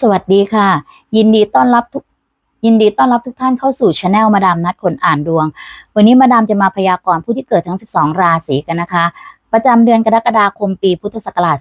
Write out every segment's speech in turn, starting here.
สวัสดีค่ะ ยินดีต้อนรับทุกยินดีต้อนรับทุกท่านเข้าสู่ช anel มาดามนัดคนอ่านดวง วันนี้มาดามจะมาพยากรณ์ผู้ที่เกิดทั้ง 12 ราศีกันนะคะ ประจำเดือนกรกฎาคมปีพุทธศักราช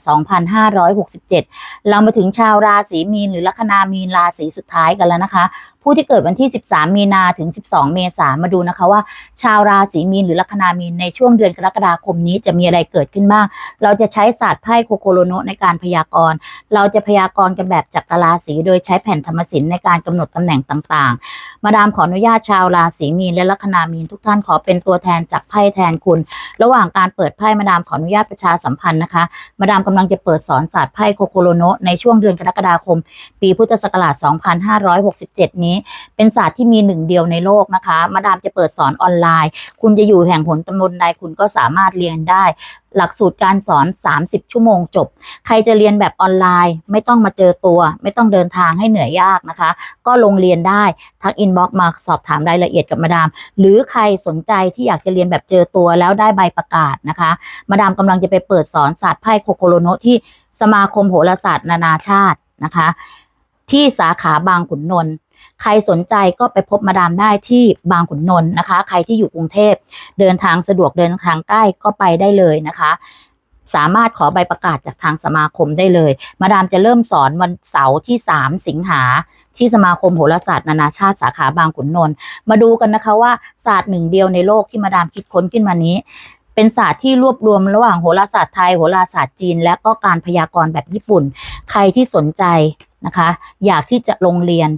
2567 เรามาถึงชาวราศีมีนหรือลัคนามีนราศีสุดท้ายกันแล้วนะคะ ผู้ที่เกิดวันที่ 13 มีนาถึง 12 เมษามาดูนะคะว่า ชาวราศีมีนหรือลัคนามีนในช่วงเดือนกรกฎาคมนี้จะมีอะไรเกิดขึ้นบ้าง เราจะใช้ศาสตร์ไพ่โคโคโรโนในการพยากรณ์ เราจะพยากรณ์กันแบบจักรราศีโดยใช้แผ่นธรรมศิลป์ในการกำหนดตำแหน่งต่างๆ มาดามขออนุญาตชาวราศีมีนและลัคนามีนทุกท่านขอเป็นตัวแทนจากไพ่แทนคุณ ระหว่างการเปิดไพ่มาดามขออนุญาตประชาสัมพันธ์นะคะ มาดามกำลังจะเปิดสอนศาสตร์ไพ่โคโคโรโนะในช่วงเดือนกรกฎาคม ปีพุทธศักราช 2567 นี้ เป็นศาสตร์ที่มีหนึ่งเดียวในโลกนะคะ มาดามจะเปิดสอนออนไลน์ คุณจะอยู่แห่งหนตำบลใดคุณก็สามารถเรียนได้ หลักสูตรการสอน 30 ชั่วโมงจบ ใครจะเรียนแบบออนไลน์ ไม่ต้องมาเจอตัว ไม่ต้องเดินทางให้เหนื่อยยากนะคะ ก็ลงเรียนได้ทักอินบ็อกมาสอบถามรายละเอียดกับมาดาม หรือใครสนใจที่อยากจะเรียนแบบเจอตัวแล้วได้ใบประกาศนะคะมาดามกำลังจะไปเปิดสอนศาสตร์ไพ่โคโคโรโนที่สมาคมโหราศาสตร์นานาชาตินะคะ ที่สาขาบางขุนนนท์ใครสนใจก็ไปพบมาดามได้ที่บางขุนนนท์นะคะ ใครที่อยู่กรุงเทพเดินทางสะดวกเดินทางใกล้ก็ไปได้เลยนะคะ สามารถขอใบประกาศจากทางสมาคมได้เลย มาดามจะเริ่มสอนวันเสาร์ที่ 3 สิงหาที่สมาคมโหราศาสตร์นานาชาติสาขาบางขุนนนท์มาดูกันนะคะว่าศาสตร์หนึ่งเดียวในโลกที่มาดามคิดค้นขึ้นมานี้ เป็นศาสตร์ที่รวบรวมระหว่างโหราศาสตร์ไทยโหราศาสตร์จีน และก็การพยากรณ์แบบญี่ปุ่น ใครที่สนใจนะคะ อยากที่จะลงเรียน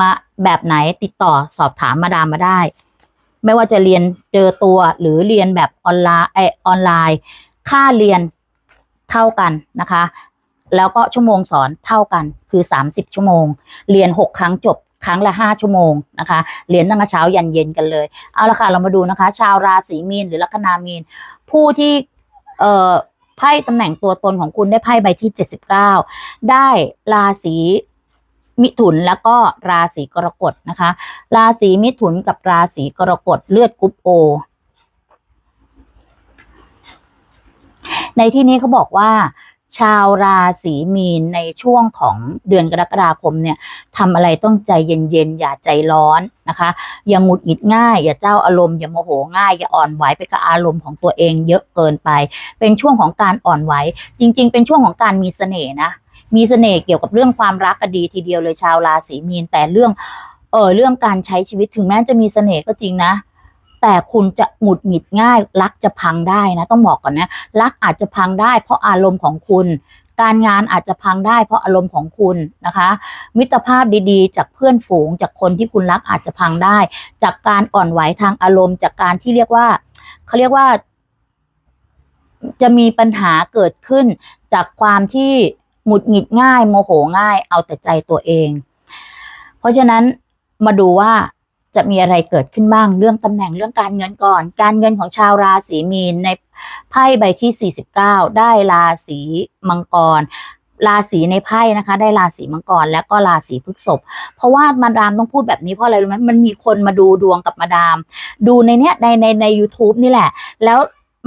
มาแบบไหนติดต่อสอบถามมาดามมาได้ ไม่ว่าจะเรียนเจอตัวหรือเรียนแบบออนไลน์เออออนไลน์ ค่าเรียนเท่ากันนะคะ แล้วก็ชั่วโมงสอนเท่ากันคือ 30 ชั่วโมง เรียน 6 ครั้งจบ ครั้งละ5ชั่วโมงนะคะเรียนตั้งแต่เช้ายันเย็นกันเลยเอาละค่ะเรามาดูนะคะ ชาวราศีมีนหรือลัคนามีน ผู้ที่เอ่อไพ่ตำแหน่งตัวตนของคุณได้ไพ่ใบที่ 79 ได้ราศีมิถุนแล้วก็ราศีกรกฎนะคะ ราศีมิถุนกับราศีกรกฎเลือดกรุ๊ปโอในที่นี้เขาบอกว่า ชาวราศีมีนในช่วงของเดือนกรกฎาคมเนี่ยทำอะไรต้องใจเย็นๆ อย่าใจร้อนนะคะ อย่าหงุดหงิดง่าย อย่าเจ้าอารมณ์ อย่าโมโหง่าย อย่าอ่อนไหวไปกับอารมณ์ของตัวเองเยอะเกินไป เป็นช่วงของการอ่อนไหว จริง ๆ เป็นช่วงของการมีเสน่ห์นะ มีเสน่ห์เกี่ยวกับเรื่องความรักก็ดีทีเดียวเลยชาวราศีมีน แต่เรื่อง เออเรื่องการใช้ชีวิตถึงแม้จะมีเสน่ห์ก็จริงนะ แต่คุณจะหงุดหงิดง่าย รักจะพังได้นะ ต้องบอกก่อนนะ รักอาจจะพังได้เพราะอารมณ์ของคุณ การงานอาจจะพังได้เพราะอารมณ์ของคุณนะคะ มิตรภาพดีๆ จากเพื่อนฝูง จากคนที่คุณรักอาจจะพังได้ จากการอ่อนไหวทางอารมณ์ จากการที่เรียกว่าเขาเรียกว่า จะมีปัญหาเกิดขึ้น จากความที่หงุดหงิดง่าย โมโหง่าย เอาแต่ใจตัวเอง เพราะฉะนั้นมาดูว่า จะมีอะไรเกิดขึ้นบ้างเรื่องตำแหน่งเรื่องการเงินก่อน การเงินของชาวราศีมีนในไพ่ใบที่ 49 ได้ราศีมังกรราศีในไพ่นะคะ ได้ราศีมังกรแล้วก็ราศีพฤษภเพราะว่ามาดามต้องพูดแบบนี้เพราะอะไรรู้ไหมมันมีคนมาดูดวงกับมาดาม ดูในเนี้ยในในใน u t u b e นี่แหละ แล้ว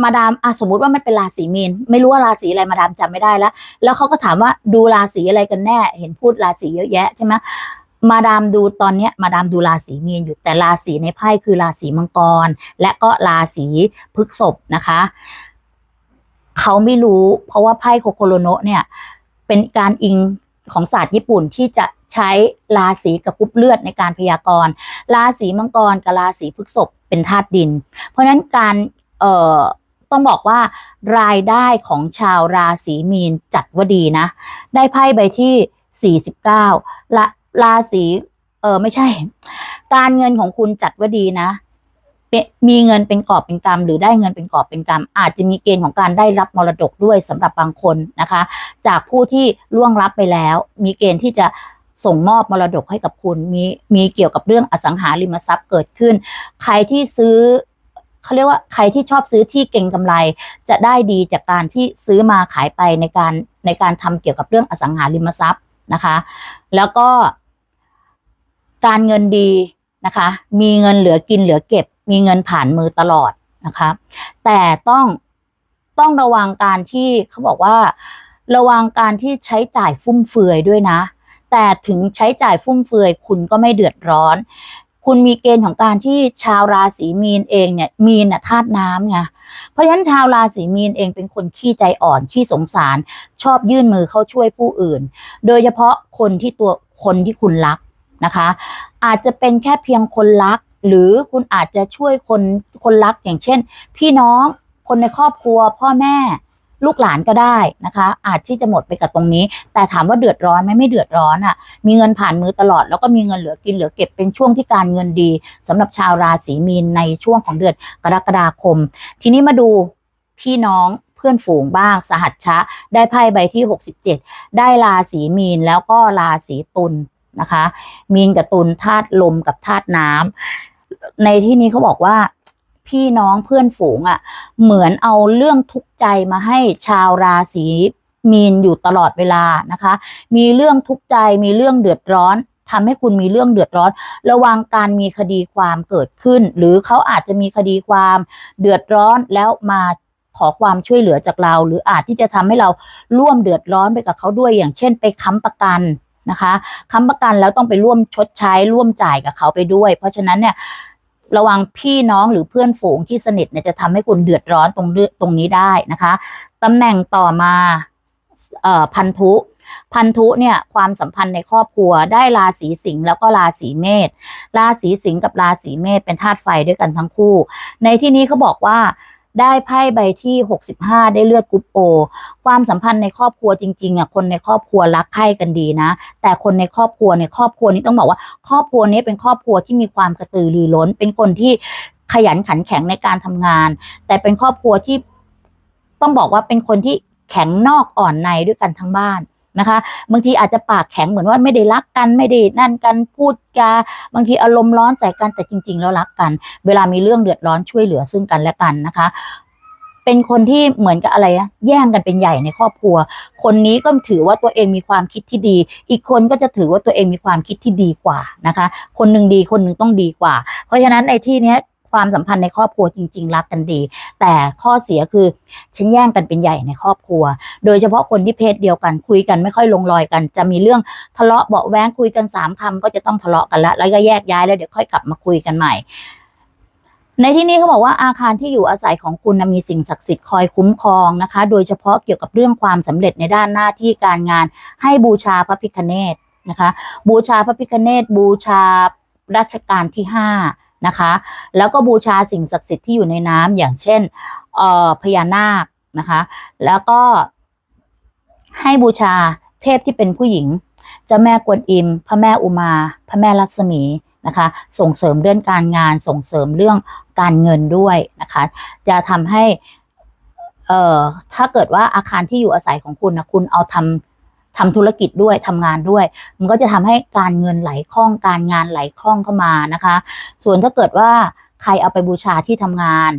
มาดามอะสมมุติว่ามันเป็นราศีมีน ไม่รู้ว่าราศีอะไรมาดามจำไม่ได้แล้ว แล้วเขาก็ถามว่าดูราศีอะไรกันแน่ เห็นพูดราศีเยอะแยะใช่ไหม มาดามดูตอนเนี้ยมาดามดูราศีมีนอยู่แต่ราศีในไพ่คือราศีมังกร และก็ราศีพฤกษภนะคะเขาไม่รู้เพราะว่าไพ่โคโคโรโนะเนี่ย เป็นการอิงของศาสตร์ญี่ปุ่นที่จะใช้ราศีกับกรุ๊ปเลือดในการพยากรณ์ราศีมังกรกับราศีพฤษภเป็นธาตุดิน เพราะฉะนั้นการเอ่อต้องบอกว่ารายได้ของชาวราศีมีนจัดว่าดีนะ ได้ไพ่ใบที่ 49ละ ราศีเออไม่ใช่ การเงินของคุณจัดว่าดีนะมีเงินเป็นกอบเป็นกำหรือได้เงินเป็นกอบเป็นกำอาจจะมีเกณฑ์ของการได้รับมรดกด้วยสำหรับบางคนนะคะ จากผู้ที่ล่วงลับไปแล้ว มีเกณฑ์ที่จะส่งมอบมรดกให้กับคุณ มีมีเกี่ยวกับเรื่องอสังหาริมทรัพย์เกิดขึ้น ใครที่ซื้อเขาเรียกว่าใครที่ชอบซื้อที่เก่งกำไร จะได้ดีจากการที่ซื้อมาขายไปในการในการทำเกี่ยวกับเรื่องอสังหาริมทรัพย์นะคะ แล้วก็ การเงินดีนะคะ มีเงินเหลือกินเหลือเก็บ มีเงินผ่านมือตลอดนะคะ แต่ต้องต้องระวังการที่เขาบอกว่า ระวังการที่ใช้จ่ายฟุ่มเฟือยด้วยนะ แต่ถึงใช้จ่ายฟุ่มเฟือย คุณก็ไม่เดือดร้อน คุณมีเกณฑ์ของการที่ชาวราศีมีนเองเนี่ยมีนน่ะธาตุน้ำไงเพราะฉะนั้นชาวราศีมีนเองเป็นคนขี้ใจอ่อนขี้สงสาร ชอบยื่นมือเข้าช่วยผู้อื่น โดยเฉพาะคนที่ตัวคนที่คุณรัก นะคะ อาจจะเป็นแค่เพียงคนรัก หรือคุณอาจจะช่วยคนคนรักอย่างเช่น พี่น้องคนในครอบครัว พ่อแม่ลูกหลานก็ได้นะคะ อาจที่จะหมดไปกับตรงนี้ แต่ถามว่าเดือดร้อนไหมไม่เดือดร้อนอะ่ะ มีเงินผ่านมือตลอด แล้วก็มีเงินเหลือกินเหลือเก็บเป็นช่วงที่การเงินดีสำหรับชาวราศีมีนในช่วงของเดือนกรกฎาคม ทีนี้มาดูพี่น้องเพื่อนฝูงบ้าง สหัชชะ ได้ไพ่ใบที่ 67 ได้ราศีมีนแล้วก็ราศีตุล นะคะ มีนกับตุลธาตุลมกับธาตุน้ำในที่นี้เขาบอกว่าพี่น้องเพื่อนฝูงอะ่ะ เหมือนเอาเรื่องทุกข์ใจมาให้ชาวราศีมีนอยู่ตลอดเวลานะคะ มีเรื่องทุกข์ใจมีเรื่องเดือดร้อนทำให้คุณมีเรื่องเดือดร้อน ระวังการมีคดีความเกิดขึ้น หรือเขาอาจจะมีคดีความเดือดร้อนแล้วมาขอความช่วยเหลือจากเรา หรืออาจที่จะทำให้เราร่วมเดือดร้อนไปกับเขาด้วยอย่างเช่น ไปค้ำประกัน นะคะค้ำประกันแล้วต้องไปร่วมชดใช้ร่วมจ่ายกับเขาไปด้วย เพราะฉะนั้นเนี่ยระวังพี่น้องหรือเพื่อนฝูงที่สนิทเนี่ยจะทำให้คุณเดือดร้อนตรงตรงนี้ได้นะคะตำแหน่งต่อมาเอ่อพันธุ พันธุเนี่ยความสัมพันธ์ในครอบครัวได้ราศีสิงห์แล้วก็ราศีเมษราศีสิงห์กับราศีเมษเป็นธาตุไฟด้วยกันทั้งคู่ ในที่นี้เขาบอกว่า ได้ไพ่ใบที่ 65 ได้เลือดกรุ๊ปโอความสัมพันธ์ในครอบครัวจริงๆอะคนในครอบครัวรักใคร่กันดีนะ แต่คนในครอบครัวในครอบครัวนี้ต้องบอกว่า ครอบครัวนี้เป็นครอบครัวที่มีความกระตือรือร้น เป็นคนที่ขยันขันแข็งในการทำงาน แต่เป็นครอบครัวที่ต้องบอกว่าเป็นคนที่แข็งนอกอ่อนในด้วยกันทั้งบ้าน นะคะบางทีอาจจะปากแข็งเหมือนว่าไม่ได้รักกันไม่ได้นั่นกันพูดจาบางทีอารมณ์ร้อนใส่กันแต่จริง ๆ แล้วรักกัน เวลามีเรื่องเดือดร้อนช่วยเหลือซึ่งกันและกันนะคะ เป็นคนที่เหมือนกับอะไรอะแย่งกันเป็นใหญ่ในครอบครัว คนนี้ก็ถือว่าตัวเองมีความคิดที่ดี อีกคนก็จะถือว่าตัวเองมีความคิดที่ดีกว่านะคะ คนหนึ่งดีคนหนึ่งต้องดีกว่า เพราะฉะนั้นในที่เนี้ย ความสัมพันธ์ในครอบครัวจริง ๆ รักกันดี แต่ข้อเสียคือฉันแย่งกันเป็นใหญ่ในครอบครัว โดยเฉพาะคนที่เพศเดียวกันคุยกันไม่ค่อยลงรอยกัน จะมีเรื่องทะเลาะเบาะแว้งคุยกันสามคำก็จะต้องทะเลาะกันละแล้วก็แยกย้ายแล้วเดี๋ยวค่อยกลับมาคุยกันใหม่ในที่นี้เขาบอกว่าอาคารที่อยู่อาศัยของคุณนะมีสิ่งศักดิ์สิทธิ์คอยคุ้มครองนะคะ โดยเฉพาะเกี่ยวกับเรื่องความสำเร็จในด้านหน้าที่การงาน ให้บูชาพระพิคเนตนะคะ บูชาพระพิคเนตบูชารัชกาลที่ห้า นะคะ แล้วก็บูชาสิ่งศักดิ์สิทธิ์ที่อยู่ในน้ำอย่างเช่นเอ่อพญานาคนะคะ แล้วก็ให้บูชาเทพที่เป็นผู้หญิงเจ้าแม่กวนอิม พระแม่อุมา พระแม่ลักษมีนะคะ ส่งเสริมเรื่องการงานส่งเสริมเรื่องการเงินด้วยนะคะ จะทำให้เอ่อถ้าเกิดว่าอาคารที่อยู่อาศัยของคุณนะคุณเอาทำ ทำธุรกิจด้วยทำงานด้วย มันก็จะทำให้การเงินไหลคล่องการงานไหลคล่องเข้ามานะคะ ส่วนถ้าเกิดว่าใครเอาไปบูชาที่ทำงาน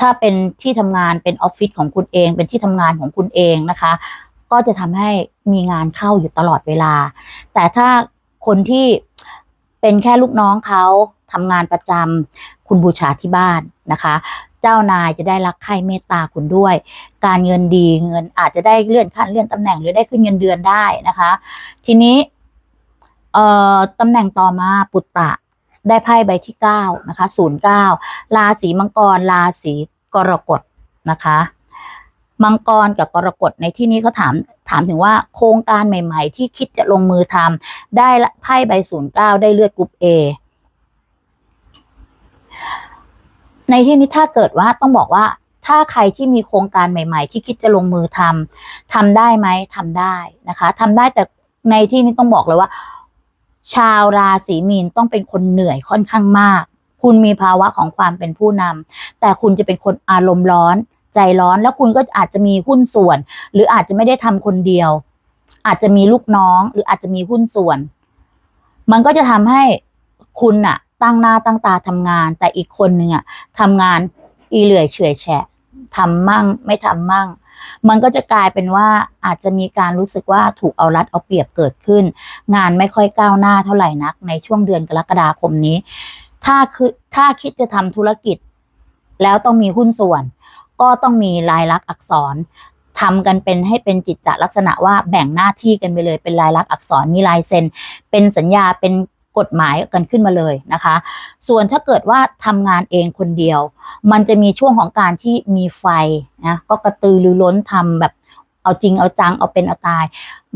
ถ้าเป็นที่ทำงานเป็นออฟฟิศของคุณเอง เป็นที่ทำงานของคุณเองนะคะ ก็จะทำให้มีงานเข้าอยู่ตลอดเวลา แต่ถ้าคนที่เป็นแค่ลูกน้องเขาทำงานประจำคุณบูชาที่บ้านนะคะ เจ้านายจะได้รักใคร่เมตตาคุณด้วย การเงินดีเงินอาจจะได้เลื่อนขั้นเลื่อนตำแหน่งหรือได้ขึ้นเงินเดือนได้นะคะ ทีนี้เอ่อตำแหน่งต่อมาปุตตะได้ไพ่ใบที่เก้านะคะศูนย์เก้าราศีมังกรราศีกรกฎนะคะมังกรกับกรกฎในที่นี้เขาถามถามถึงว่าโครงการใหม่ ๆ ที่คิดจะลงมือทำได้ละไพ่ใบศูนย์เก้าได้เลือดกรุ๊ปเอ ในที่นี้ถ้าเกิดว่าต้องบอกว่าถ้าใครที่มีโครงการใหม่ ๆ ที่คิดจะลงมือทำทำได้ไหมทำได้นะคะทำได้แต่ในที่นี้ต้องบอกเลยว่า ชาวราศีมีนต้องเป็นคนเหนื่อยค่อนข้างมาก คุณมีภาวะของความเป็นผู้นำแต่คุณจะเป็นคนอารมณ์ร้อน ใจร้อนแล้วคุณก็อาจจะมีหุ้นส่วน หรืออาจจะไม่ได้ทำคนเดียว อาจจะมีลูกน้อง หรืออาจจะมีหุ้นส่วน มันก็จะทำให้คุณน่ะ ตั้งหน้าตั้งตาทำงาน แต่อีกคนหนึ่งอะทำงานอีเหลื่อยเฉื่อยแฉะทำมั่งไม่ทำมั่ง มันก็จะกลายเป็นว่าอาจจะมีการรู้สึกว่าถูกเอารัดเอาเปรียบเกิดขึ้น งานไม่ค่อยก้าวหน้าเท่าไหร่นัก ในช่วงเดือนกรกฎาคมนี้ ถ้าคือถ้าคิดจะทำธุรกิจ แล้วต้องมีหุ้นส่วน ก็ต้องมีลายลักษณ์อักษรทำกันเป็นให้เป็นจิตจลักษณะว่าแบ่งหน้าที่กันไปเลยเป็นลายลักษณ์อักษรมีลายเซ็น เป็นสัญญาเป็น กฎหมายกันขึ้นมาเลยนะคะ ส่วนถ้าเกิดว่าทำงานเองคนเดียว มันจะมีช่วงของการที่มีไฟนะก็กระตือรือร้นทำแบบเอาจริงเอาจังเอาเป็นเอาตาย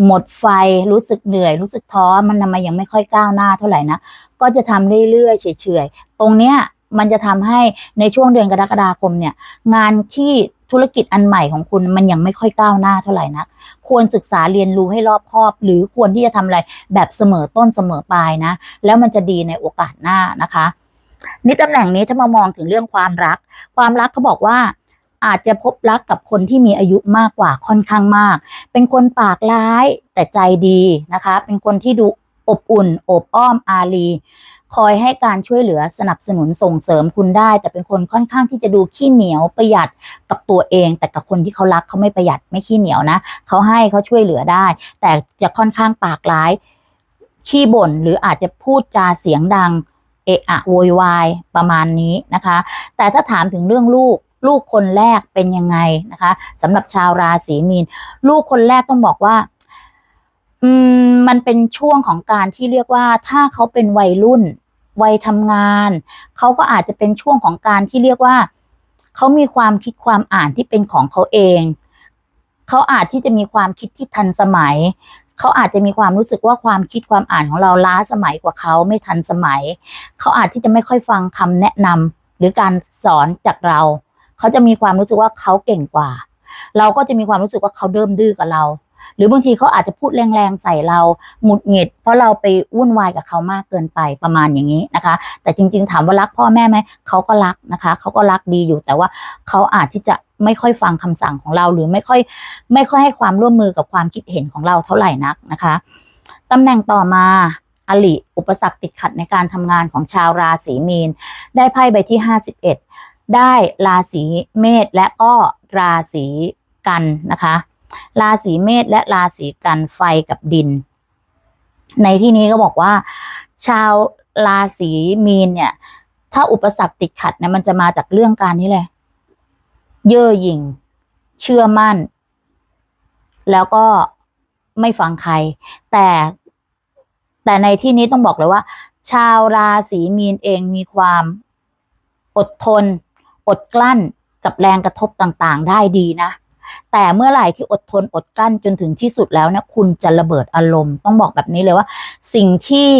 หมดไฟรู้สึกเหนื่อย รู้สึกท้อมันทำไมยังไม่ค่อยก้าวหน้าเท่าไหร่นะก็จะทำเรื่อยๆเฉยๆตรงเนี้ยมันจะทำให้ในช่วงเดือนกรกฎาคมเนี่ย งานที่ ธุรกิจอันใหม่ของคุณมันยังไม่ค่อยก้าวหน้าเท่าไหร่นะควรศึกษาเรียนรู้ให้รอบคอบ หรือควรที่จะทำอะไรแบบเสมอต้นเสมอปลายนะ แล้วมันจะดีในโอกาสหน้านะคะนี่ตำแหน่งนี้ถ้ามามองถึงเรื่องความรัก ความรักเขาบอกว่าอาจจะพบรักกับคนที่มีอายุมากกว่าค่อนข้างมาก เป็นคนปากร้ายแต่ใจดีนะคะ เป็นคนที่ดูอบอุ่น อบอ้อมอารี คอยให้การช่วยเหลือสนับสนุนส่งเสริมคุณได้ แต่เป็นคนค่อนข้างที่จะดูขี้เหนียวประหยัดกับตัวเอง แต่กับคนที่เขารักเขาไม่ประหยัดไม่ขี้เหนียวนะเขาให้เขาช่วยเหลือได้ แต่จะค่อนข้างปากร้ายขี้บ่นหรืออาจจะพูดจาเสียงดังเอะอะโวยวายประมาณนี้นะคะ แต่ถ้าถามถึงเรื่องลูกลูกคนแรกเป็นยังไงนะคะสำหรับชาวราศีมีน ลูกคนแรกต้องบอกว่า อืมมันเป็นช่วงของการที่เรียกว่าถ้าเขาเป็นวัยรุ่น วัยทำงาน เขาก็อาจจะเป็นช่วงของการที่เรียกว่า เขามีความคิดความอ่านที่เป็นของเขาเอง เขาอาจที่จะมีความคิดที่ทันสมัย เขาอาจจะมีความรู้สึกว่าความคิดความอ่านของเราล้าสมัยกว่าเขาไม่ทันสมัย เขาอาจที่จะไม่ค่อยฟังคำแนะนำหรือการสอนจากเรา เขาจะมีความรู้สึกว่าเขาเก่งกว่า เราก็จะมีความรู้สึกว่าเขาเดิมดื้อกับเรา หรือบางทีเขาอาจจะพูดแรงๆใส่เราหงุดหงิด เพราะเราไปวุ่นวายกับเขามากเกินไปประมาณอย่างนี้นะคะ แต่จริง ๆ ถามว่ารักพ่อแม่ไหมเขาก็รักนะคะเขาก็รักดีอยู่แต่ว่าเขาอาจที่จะไม่ค่อยฟังคำสั่งของเรา หรือไม่ค่อยไม่ค่อยให้ความร่วมมือกับความคิดเห็นของเราเท่าไหร่นักนะคะตำแหน่งต่อมาอลิอุปสรรคติดขัดในการทำงานของชาวราศีมีน ได้ไพ่ใบที่ 51 ได้ราศีเมษและก็ราศีกันนะคะ ราศีเมษและราศีกันไฟกับดิน ในที่นี้ก็บอกว่า ชาวราศีมีนเนี่ย ถ้าอุปสรรคติดขัดเนี่ยมันจะมาจากเรื่องการนี้เลยเย่อหยิ่ง เชื่อมั่น แล้วก็ไม่ฟังใคร แต่แต่ในที่นี้ต้องบอกเลยว่า ชาวราศีมีนเองมีความอดทน อดกลั้นกับแรงกระทบต่างๆ ได้ดีนะ แต่เมื่อไหร่ที่อดทนอดกั้นจนถึงที่สุดแล้วเนี่ยคุณจะระเบิดอารมณ์ ต้องบอกแบบนี้เลยว่า สิ่งที่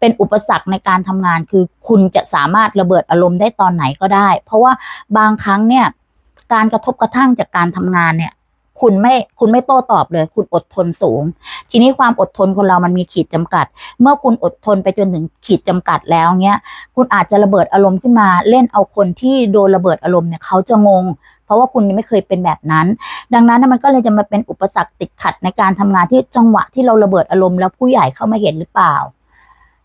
เป็นอุปสรรคในการทำงานคือคุณจะสามารถระเบิดอารมณ์ได้ตอนไหนก็ได้ เพราะว่าบางครั้งเนี่ยการกระทบกระทั่งจากการทำงานเนี่ยคุณไม่คุณไม่โต้ตอบเลย คุณอดทนสูง ทีนี้ความอดทนคนเรามันมีขีดจำกัด เมื่อคุณอดทนไปจนถึงขีดจำกัดแล้วเนี้ย คุณอาจจะระเบิดอารมณ์ขึ้นมา เล่นเอาคนที่โดนระเบิดอารมณ์เนี่ยเขาจะงง ราะว่าคุณยังไม่เคยเป็นแบบนั้น ดังนั้นน่ะมันก็เลยจะมาเป็นอุปสรรคติดขัดในการทำงานที่จังหวะที่เราระเบิดอารมณ์แล้วผู้ใหญ่เข้ามาเห็นหรือเปล่า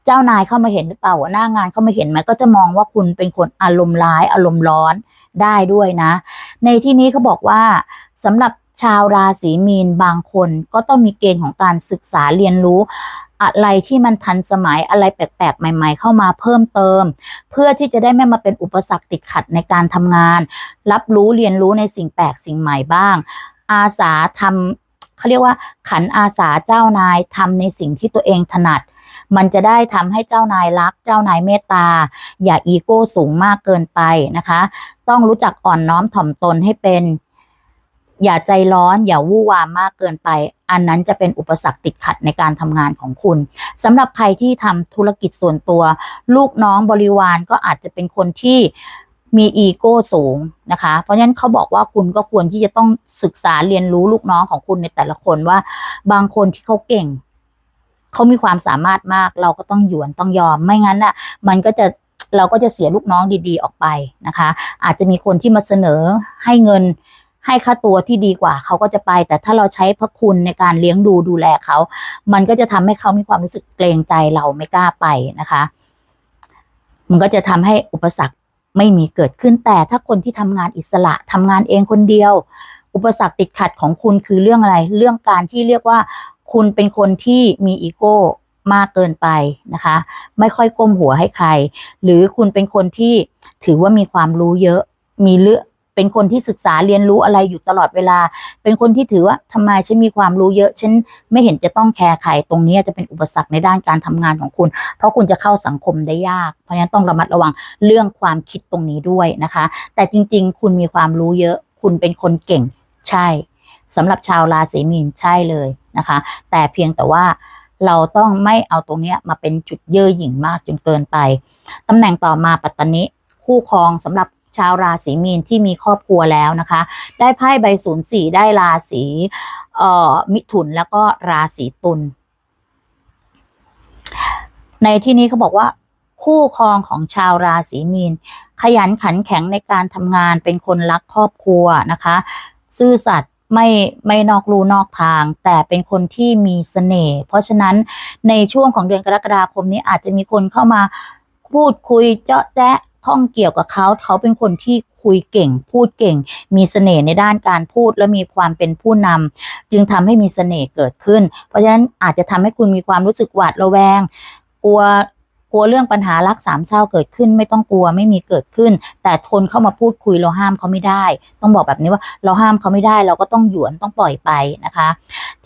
เจ้านายเข้ามาเห็นหรือเปล่าหัวหน้างานเข้ามาเห็นไหมก็จะมองว่าคุณเป็นคนอารมณ์ร้ายอารมณ์ร้อนได้ด้วยนะ ในที่นี้เขาบอกว่าสำหรับชาวราศีมีนบางคนก็ต้องมีเกณฑ์ของการศึกษาเรียนรู้ อะไรที่มันทันสมัยอะไรแปลกๆ ใหม่ ๆ เข้ามาเพิ่มเติม เพื่อที่จะได้ไม่มาเป็นอุปสรรคติดขัดในการทำงาน รับรู้เรียนรู้ในสิ่งแปลกสิ่งใหม่บ้าง อาสาทำเขาเรียกว่า ขันอาสาเจ้านายทำในสิ่งที่ตัวเองถนัดมันจะได้ทำให้เจ้านายรัก เจ้านายเมตตา อย่าอีโก้สูงมากเกินไปนะคะ ต้องรู้จักอ่อนน้อมถ่อมตนให้เป็น อย่าใจร้อนอย่าวู่วามมากเกินไป อันนั้นจะเป็นอุปสรรคติดขัดในการทำงานของคุณสำหรับใครที่ทำธุรกิจส่วนตัว ลูกน้องบริวารก็อาจจะเป็นคนที่มีอีโก้สูงนะคะ เพราะฉะนั้นเขาบอกว่าคุณก็ควรที่จะต้องศึกษาเรียนรู้ลูกน้องของคุณในแต่ละคนว่า บางคนที่เขาเก่งเขามีความสามารถมากเราก็ต้องหยวนต้องยอมไม่งั้นน่ะ มันก็จะเราก็จะเสียลูกน้องดีๆออกไปนะคะ อาจจะมีคนที่มาเสนอให้เงิน ให้ค่าตัวที่ดีกว่าเขาก็จะไป แต่ถ้าเราใช้พระคุณในการเลี้ยงดูดูแลเขา มันก็จะทำให้เขามีความรู้สึกเกรงใจเราไม่กล้าไปนะคะ มันก็จะทำให้อุปสรรคไม่มีเกิดขึ้นแต่ถ้าคนที่ทำงานอิสระทำงานเองคนเดียว อุปสรรคติดขัดของคุณคือเรื่องอะไร เรื่องการที่เรียกว่า คุณเป็นคนที่มีอีโก้มากเกินไปนะคะ ไม่ค่อยก้มหัวให้ใคร หรือคุณเป็นคนที่ถือว่ามีความรู้เยอะมีเลือก เป็นคนที่ศึกษาเรียนรู้อะไรอยู่ตลอดเวลา เป็นคนที่ถือว่าทำไมฉันมีความรู้เยอะฉันไม่เห็นจะต้องแคร์ใครตรงนี้จะเป็นอุปสรรคในด้านการทำงานของคุณ เพราะคุณจะเข้าสังคมได้ยาก เพราะฉะนั้นต้องระมัดระวังเรื่องความคิดตรงนี้ด้วยนะคะ แต่จริง ๆ คุณมีความรู้เยอะ คุณเป็นคนเก่งใช่สำหรับชาวราศีมีนใช่เลยนะคะ แต่เพียงแต่ว่าเราต้องไม่เอาตรงนี้มาเป็นจุดเย่อหยิ่งมากจนเกินไปตำแหน่งต่อมาปัตตานิคู่ครองสำหรับ ชาวราศีมีนที่มีครอบครัวแล้วนะคะ ได้ไพ่ใบศูนย์สี่ได้ราศีเอ่อมิถุนแล้วก็ราศีตุลในที่นี้เขาบอกว่าคู่ครองของชาวราศีมีน ขยันขันแข็งในการทำงานเป็นคนรักครอบครัวนะคะ ซื่อสัตย์ไม่ไม่นอกรูนอกทาง แต่เป็นคนที่มีเสน่ห์เพราะฉะนั้นในช่วงของเดือนกรกฎาคมนี้อาจจะมีคนเข้ามาพูดคุยเจาะแจ๊ะ ข้องเกี่ยวกับเขาเขาเป็นคนที่คุยเก่ง พูดเก่ง มีเสน่ห์ในด้านการพูดและมีความเป็นผู้นำจึงทำให้มีเสน่ห์เกิดขึ้น เพราะฉะนั้นอาจจะทำให้คุณมีความรู้สึกหวาดระแวง กลัวกลัวเรื่องปัญหารักสามเศร้าเกิดขึ้น ไม่ต้องกลัวไม่มีเกิดขึ้น แต่ทนเข้ามาพูดคุยเราห้ามเขาไม่ได้ ต้องบอกแบบนี้ว่าเราห้ามเขาไม่ได้ เราก็ต้องหยวนต้องปล่อยไปนะคะ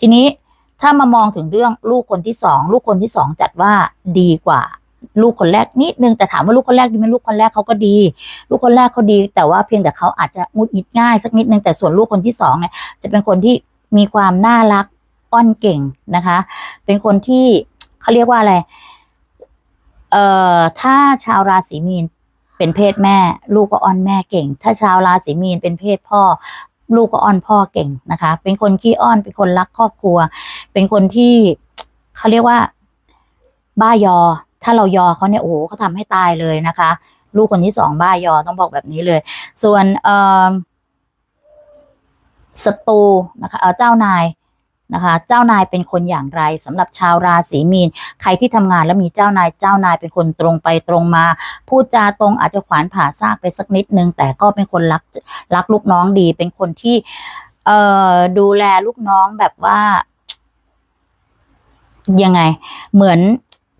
ทีนี้ถ้ามามองถึงเรื่องลูกคนที่สองลูกคนที่สองจัดว่าดีกว่า ลูกคนแรกนิดนึงแต่ถามว่าลูกคนแรกดีไหมลูกคนแรกเขาก็ดี ลูกคนแรกเขาดี แต่ว่าเพียงแต่เขาอาจจะงุดหงิดง่ายสักนิดนึงแต่ส่วนลูกคนที่สองเนี่ยจะเป็นคนที่มีความน่ารักอ้อนเก่งนะคะ เป็นคนที่เขาเรียกว่าอะไรเอ่อถ้าชาวราศีมีนเป็นเพศแม่ ลูกก็อ้อนแม่เก่ง ถ้าชาวราศีมีนเป็นเพศพ่อ ลูกก็อ้อนพ่อเก่งนะคะ เป็นคนขี้อ้อนเป็นคนรักครอบครัว เป็นคนที่เขาเรียกว่า บ้ายอ ถ้าเรายอเขาเนี่ยโอ้โหเขาทำให้ตายเลยนะคะ ลูกคนที่สองบ้ายอต้องบอกแบบนี้เลย ส่วนเอ่อศัตรูนะคะเออเจ้านายนะคะ เจ้านายเป็นคนอย่างไรสำหรับชาวราศีมีน ใครที่ทำงานแล้วมีเจ้านาย เจ้านายเป็นคนตรงไปตรงมา พูดจาตรงอาจจะขวานผ่าซากไปสักนิดนึง แต่ก็เป็นคนรักรักลูกน้องดี เป็นคนที่เอ่อดูแลลูกน้องแบบว่า ยังไง เหมือน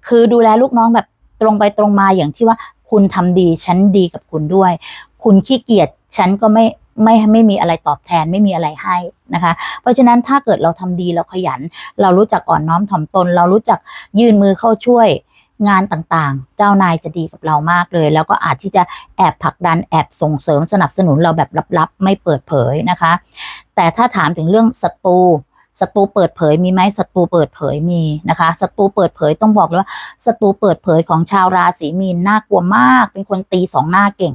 คือดูแลลูกน้องแบบตรงไปตรงมาอย่างที่ว่าคุณทำดีฉันดีกับคุณด้วย คุณขี้เกียจฉันก็ไม่ไม่ไม่มีอะไรตอบแทนไม่มีอะไรให้นะคะ เพราะฉะนั้นถ้าเกิดเราทำดีเราขยัน เรารู้จักอ่อนน้อมถ่อมตน เรารู้จักยื่นมือเข้าช่วยงานต่างๆ เจ้านายจะดีกับเรามากเลย แล้วก็อาจที่จะแอบผลักดันแอบส่งเสริมสนับสนุนเราแบบลับๆ ไม่เปิดเผยนะคะ แต่ถ้าถามถึงเรื่องศัตรู ศัตรูเปิดเผยมีไหมศัตรูเปิดเผยมีนะคะศัตรูเปิดเผยต้องบอกเลยว่าศัตรูเปิดเผยของชาวราศีมีนน่ากลัวมาก เป็นคนตีสองหน้าเก่ง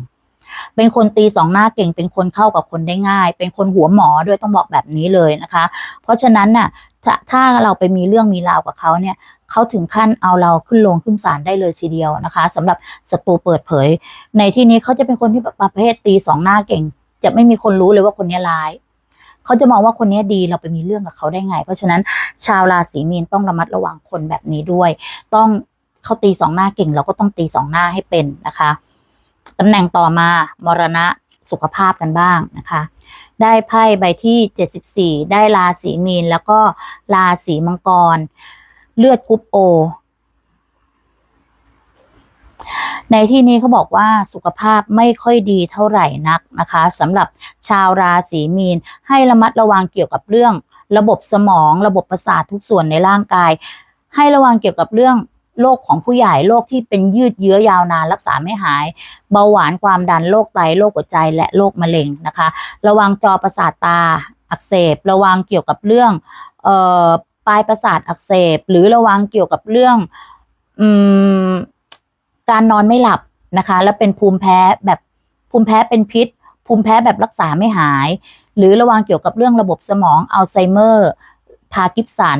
เป็นคนตีสองหน้าเก่ง เป็นคนเข้ากับคนได้ง่าย เป็นคนหัวหมอด้วยต้องบอกแบบนี้เลยนะคะ เพราะฉะนั้นน่ะถ้าถ้าเราไปมีเรื่องมีราวกับเขาเนี่ยเขาถึงขั้นเอาเราขึ้นลงขึ้นศาลได้เลยทีเดียวนะคะสำหรับศัตรูเปิดเผย ในที่นี้เขาจะเป็นคนที่ประเภทตีสองหน้าเก่ง จะไม่มีคนรู้เลยว่าคนนี้ร้าย เขาจะมองว่าคนนี้ดีเราไปมีเรื่องกับเขาได้ไง เพราะฉะนั้นชาวราศีมีนต้องระมัดระวังคนแบบนี้ด้วย ต้องเขาตีสองหน้าเก่ง เราก็ต้องตีสองหน้าให้เป็นนะคะตำแหน่งต่อมามรณะสุขภาพกันบ้างนะคะ ได้ไพ่ใบที่ 74 ได้ราศีมีนแล้วก็ราศีมังกร เลือดกรุ๊ปโอ ในที่นี้เขาบอกว่าสุขภาพไม่ค่อยดีเท่าไหร่นักนะคะสำหรับชาวราศีมีน ให้ระมัดระวังเกี่ยวกับเรื่อง ระบบสมอง ระบบประสาททุกส่วนในร่างกาย ให้ระวังเกี่ยวกับเรื่องโรคของผู้ใหญ่โรคที่เป็นยืดเยื้อยาวนานรักษาไม่หาย เบาหวานความดันโรคไตโรคหัวใจและโรคมะเร็งนะคะ ระวังจอประสาทตาอักเสบ ระวังเกี่ยวกับเรื่องเอ่อปลายประสาทอักเสบ หรือระวังเกี่ยวกับเรื่องอืม การนอนไม่หลับนะคะ แล้วเป็นภูมิแพ้แบบภูมิแพ้เป็นพิษ ภูมิแพ้แบบรักษาไม่หาย หรือระวังเกี่ยวกับเรื่องระบบสมองอัลไซเมอร์พาร์กิสัน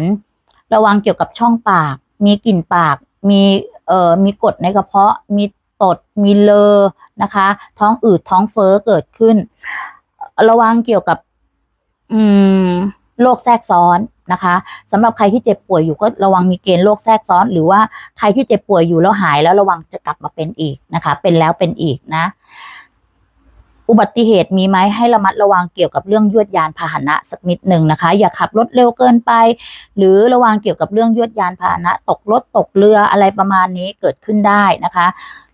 ระวังเกี่ยวกับช่องปาก มีกลิ่นปาก มีเอ่อมีกรดในกระเพาะ มีตด มีเลอนะคะ ท้องอืดท้องเฟ้อเกิดขึ้น ระวังเกี่ยวกับอืมโรคแทรกซ้อน นะคะสำหรับใครที่เจ็บป่วยอยู่ก็ระวังมีเกณฑ์โรคแทรกซ้อน หรือว่าใครที่เจ็บป่วยอยู่แล้วหายแล้วระวังจะกลับมาเป็นอีกนะคะ เป็นแล้วเป็นอีกนะ อุบัติเหตุมีไหมให้ระมัดระวังเกี่ยวกับเรื่องยวดยานพาหนะสักนิดหนึ่งนะคะ อย่าขับรถเร็วเกินไป หรือระวังเกี่ยวกับเรื่องยวดยานพาหนะ ตกรถตกเรืออะไรประมาณนี้เกิดขึ้นได้นะคะ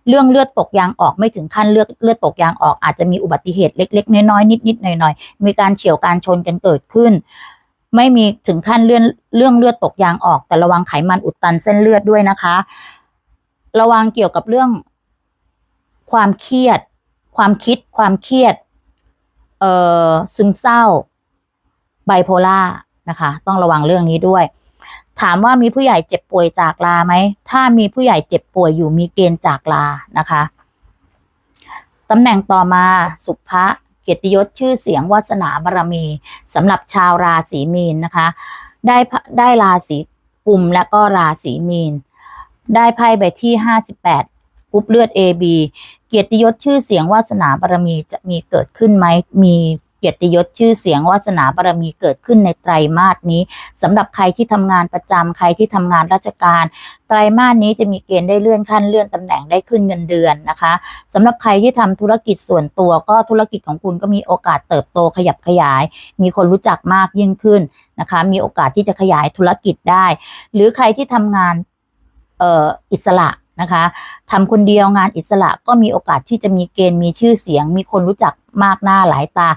เรื่องเลือดตกยางออกไม่ถึงขั้นเลือดเลือดตกยางออกอาจจะมีอุบัติเหตุเล็ก ๆ น้อยๆนิดๆหน่อยๆมีการเฉียวการชนกันเกิดขึ้น ไม่มีถึงขั้นเลื่อนเรื่องเลือดตกยางออก แต่ระวังไขมันอุดตันเส้นเลือดด้วยนะคะ ระวังเกี่ยวกับเรื่อง ความเครียด ความคิด ความเครียด เอ่อซึมเศร้าไบโพล่านะคะ ต้องระวังเรื่องนี้ด้วย ถามว่ามีผู้ใหญ่เจ็บป่วยจากลาไหม ถ้ามีผู้ใหญ่เจ็บป่วยอยู่มีเกณฑ์จากลานะคะตำแหน่งต่อมาสุภะ เกียรติยศชื่อเสียงวาสนาบารมีสำหรับชาวราศีมีนนะคะ ได้ได้ราศีกุมและก็ราศีมีน ได้ไพ่ใบที่ 58ปุ๊บเลือด AB เกียรติยศชื่อเสียงวาสนาบารมีจะมีเกิดขึ้นไหมมี เกียรติยศชื่อเสียงวาสนาบารมีเกิดขึ้นในไตรมาสนี้สำหรับใครที่ทำงานประจำใครที่ทำงานราชการ ไตรมาสนี้จะมีเกณฑ์ได้เลื่อนขั้นเลื่อนตำแหน่งได้ขึ้นเงินเดือนนะคะสำหรับใครที่ทำธุรกิจส่วนตัวก็ธุรกิจของคุณก็มีโอกาสเติบโตขยับขยาย มีคนรู้จักมากยิ่งขึ้นนะคะ มีโอกาสที่จะขยายธุรกิจได้ หรือใครที่ทำงานอออิสระ นะคะทำคนเดียวงานอิสระก็มีโอกาสที่จะมีเกณฑ์มีชื่อเสียง มีคนรู้จักมากหน้าหลายตา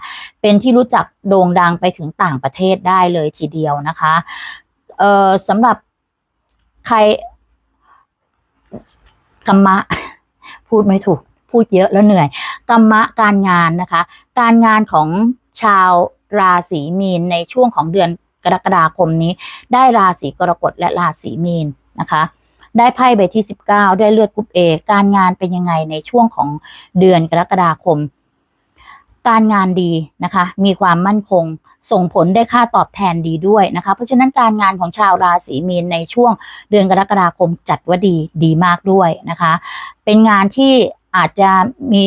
เป็นที่รู้จักโด่งดังไปถึงต่างประเทศได้เลยทีเดียวนะคะเอ่อสำหรับใครกรรมะ พูดไม่ถูก พูดเยอะแล้วเหนื่อยกรรมะการงานนะคะ การงานของชาวราศีมีนในช่วงของเดือนกรกฎาคมนี้ ได้ราศีกรกฎและราศีมีนนะคะ ได้ไพ่ใบที่ 19ได้เลือดกรุ๊ปเอการงานเป็นยังไงในช่วงของเดือนกรกฎาคม การงานดีนะคะ มีความมั่นคง ส่งผลได้ค่าตอบแทนดีด้วยนะคะ เพราะฉะนั้นการงานของชาวราศีมีนในช่วงเดือนกรกฎาคมจัดว่าดีดีมากด้วยนะคะ เป็นงานที่อาจจะมี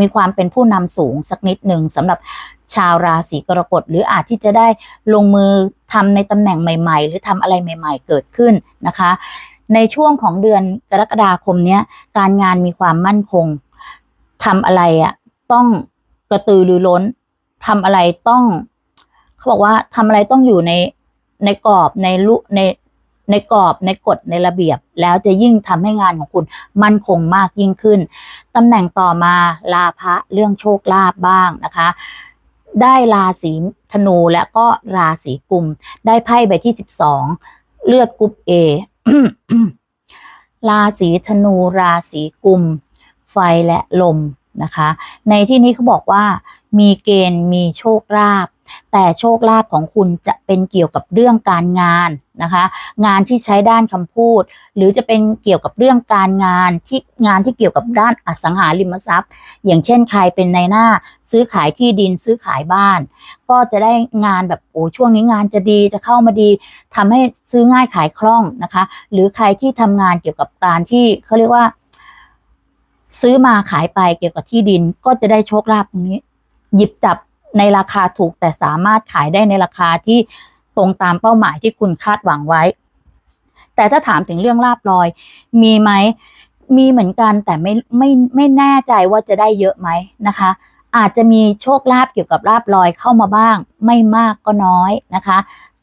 มีความเป็นผู้นำสูงสักนิดหนึ่งสำหรับชาวราศีกรกฎหรืออาจที่จะได้ลงมือทำในตำแหน่งใหม่ ๆ หรือทำอะไรใหม่ ๆ เกิดขึ้นนะคะ ในช่วงของเดือนกรกฎาคมเนี้ยการงานมีความมั่นคงทำอะไรอะต้องกระตือรือร้นทำอะไรต้องเขาบอกว่าทำอะไรต้องอยู่ในในกรอบในลุในในกรอบในกฎในระเบียบ แล้วจะยิ่งทำให้งานของคุณมั่นคงมากยิ่งขึ้นตำแหน่งต่อมาลาภะเรื่องโชคลาภบ้างนะคะ ได้ราศีธนูและก็ราศีกุม ได้ไพ่ใบที่สิบสองเลือดกรุ๊ปเอ ราศีธนูราศีกุม ไฟและลมนะคะ ในที่นี้เขาบอกว่ามีเกณฑ์มีโชคลาภ แต่โชคลาภของคุณจะเป็นเกี่ยวกับเรื่องการงานนะคะ งานที่ใช้ด้านคำพูด หรือจะเป็นเกี่ยวกับเรื่องการงานที่งานที่เกี่ยวกับด้านอสังหาริมทรัพย์ อย่างเช่นใครเป็นในหน้าซื้อขายที่ดินซื้อขายบ้าน ก็จะได้งานแบบโอ้ช่วงนี้งานจะดีจะเข้ามาดีทำให้ซื้อง่ายขายคล่องนะคะ หรือใครที่ทำงานเกี่ยวกับการที่เขาเรียกว่า ซื้อมาขายไปเกี่ยวกับที่ดินก็จะได้โชคลาภตรงนี้ หยิบจับ ในราคาถูกแต่สามารถขายได้ในราคาที่ตรงตามเป้าหมายที่คุณคาดหวังไว้ แต่ถ้าถามถึงเรื่องลาบลอย มีไหมมีเหมือนกันแต่ไม่ไม่ไม่แน่ใจว่าจะได้เยอะไหมนะคะ อาจจะมีโชคลาภเกี่ยวกับลาบลอยเข้ามาบ้าง ไม่มากก็น้อยนะคะ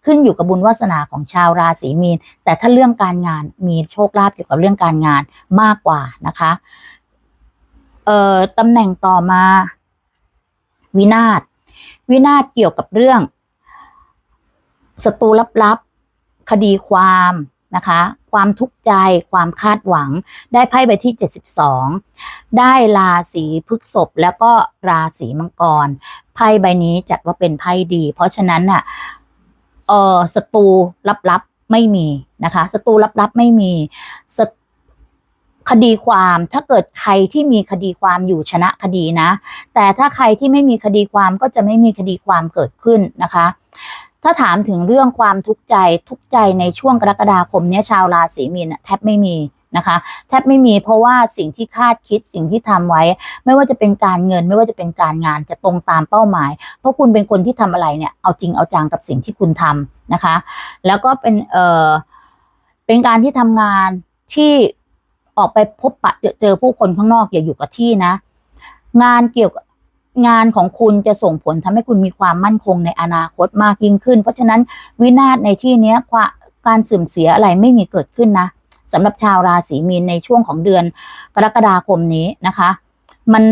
ขึ้นอยู่กับบุญวาสนาของชาวราศีมีน แต่ถ้าเรื่องการงานมีโชคลาภเกี่ยวกับเรื่องการงานมากกว่านะคะเอ่อตำแหน่งต่อมา วินาศ วินาศเกี่ยวกับเรื่องศัตรูลับๆ คดีความนะคะ ความทุกข์ใจ ความคาดหวัง ได้ไพ่ใบที่ 72 ได้ราศีพฤษภแล้วก็ราศีมังกร ไพ่ใบนี้จัดว่าเป็นไพ่ดี เพราะฉะนั้นน่ะ เออศัตรูลับๆ ไม่มีนะคะ ศัตรูลับๆ ไม่มีศั คดีความถ้าเกิดใครที่มีคดีความอยู่ชนะคดีนะ แต่ถ้าใครที่ไม่มีคดีความก็จะไม่มีคดีความเกิดขึ้นนะคะ ถ้าถามถึงเรื่องความทุกข์ใจทุกข์ใจในช่วงกรกฎาคมเนี้ยชาวราศีมีนนะแทบไม่มีนะคะแทบไม่มีเพราะว่าสิ่งที่คาดคิดสิ่งที่ทำไว้ ไม่ว่าจะเป็นการเงิน ไม่ว่าจะเป็นการงานจะตรงตามเป้าหมาย เพราะคุณเป็นคนที่ทำอะไรเนี่ยเอาจริงเอาจังกับสิ่งที่คุณทำนะคะ แล้วก็เป็นเออเป็นการที่ทำงานที่ ออกไปพบปะเจอเจอผู้คนข้างนอกอย่าอยู่กับที่นะ งานเกี่ยวกับงานของคุณจะส่งผลทำให้คุณมีความมั่นคงในอนาคตมากยิ่งขึ้น เพราะฉะนั้นวินาศในที่เนี้ยความการเสื่อมเสียอะไรไม่มีเกิดขึ้นนะสำหรับชาวราศีมีนในช่วงของเดือนกรกฎาคมนี้นะคะ มัน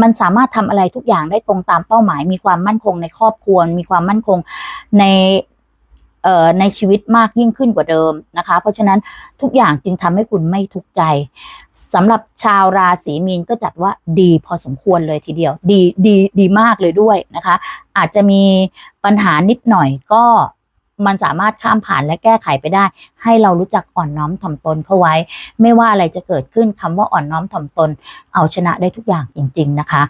มันสามารถทำอะไรทุกอย่างได้ตรงตามเป้าหมาย มีความมั่นคงในครอบครัวมีความมั่นคงใน ในชีวิตมากยิ่งขึ้นกว่าเดิมนะคะ เพราะฉะนั้นทุกอย่างจึงทำให้คุณไม่ทุกข์ใจสำหรับชาวราศีมีนก็จัดว่าดีพอสมควรเลยทีเดียว ดีดีดีมากเลยด้วยนะคะ อาจจะมีปัญหานิดหน่อยก็มันสามารถข้ามผ่านและแก้ไขไปได้ ให้เรารู้จักอ่อนน้อมถ่อมตนเข้าไว้ ไม่ว่าอะไรจะเกิดขึ้นคำว่าอ่อนน้อมถ่อมตน เอาชนะได้ทุกอย่างจริง ๆนะคะ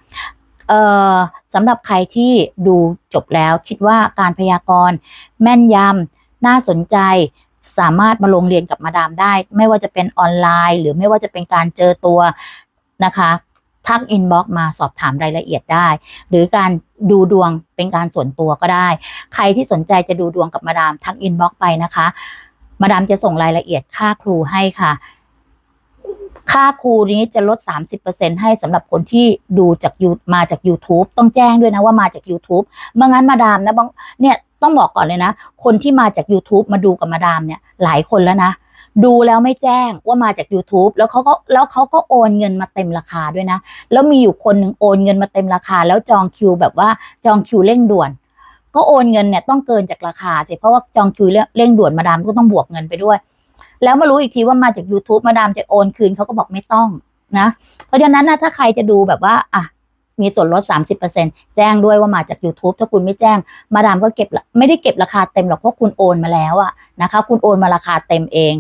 สำหรับใครที่ดูจบแล้วคิดว่าการพยากรณ์แม่นยำน่าสนใจสามารถมาลงเรียนกับมาดามได้ ไม่ว่าจะเป็นออนไลน์ หรือไม่ว่าจะเป็นการเจอตัวนะคะทักอินบ็อกมาสอบถามรายละเอียดได้ หรือการดูดวงเป็นการส่วนตัวก็ได้ ใครที่สนใจจะดูดวงกับมาดามทักอินบ็อกไปนะคะ มาดามจะส่งรายละเอียดค่าครูให้ค่ะ ค่าครูนี้จะลด 30%ให้สำหรับคนที่ดูจากยูมาจาก YouTube ต้องแจ้งด้วยนะว่ามาจาก YouTube มื่งั้นมาดามนะบางเนี่ยต้องบอกก่อนเลยนะ คนที่มาจาก YouTube มาดูกับมาดามเนี่ยหลายคนแล้วนะ ดูแล้วไม่แจ้งว่ามาจาก YouTube แล้วเขาก็แล้วเขาก็โอนเงินมาเต็มราคาด้วยนะ แล้วมีอยู่คนหนึ่งโอนเงินมาเต็มราคา แล้วจองคิวแบบว่าจองคิวเร่งด่วนก็โอนเงินเนี่ยต้องเกินจากราคาสิเพราะว่าจองคิวเร่งด่วนมาดามก็ต้องบวกเงินไปด้วย แล้วมารู้อีกทีว่ามาจาก YouTube มาดามจะโอนคืนเขาก็บอกไม่ต้องนะ เพราะฉะนั้นนะถ้าใครจะดูแบบว่าอะมีส่วนลด 30%แจ้งด้วยว่ามาจาก YouTube ถ้าคุณไม่แจ้ง มาดามก็เก็บไม่ได้เก็บราคาเต็มหรอกเพราะคุณโอนมาแล้วอะนะคะ คุณโอนมาราคาเต็มเอง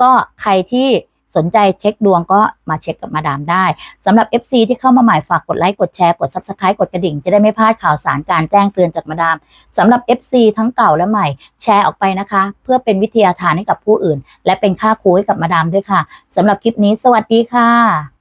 ก็ใครที่ สนใจเช็คดวงก็มาเช็คกับมาดามได้สำหรับ FC ที่เข้ามาใหม่ฝากกดไลค์กดแชร์กด Subscribe กดกระดิ่ง จะได้ไม่พลาดข่าวสารการแจ้งเตือนจากมาดามสำหรับ FC ทั้งเก่าและใหม่แชร์ออกไปนะคะ เพื่อเป็นวิทยาทานให้กับผู้อื่น และเป็นค่าครูให้กับมาดามด้วยค่ะสำหรับคลิปนี้ สวัสดีค่ะ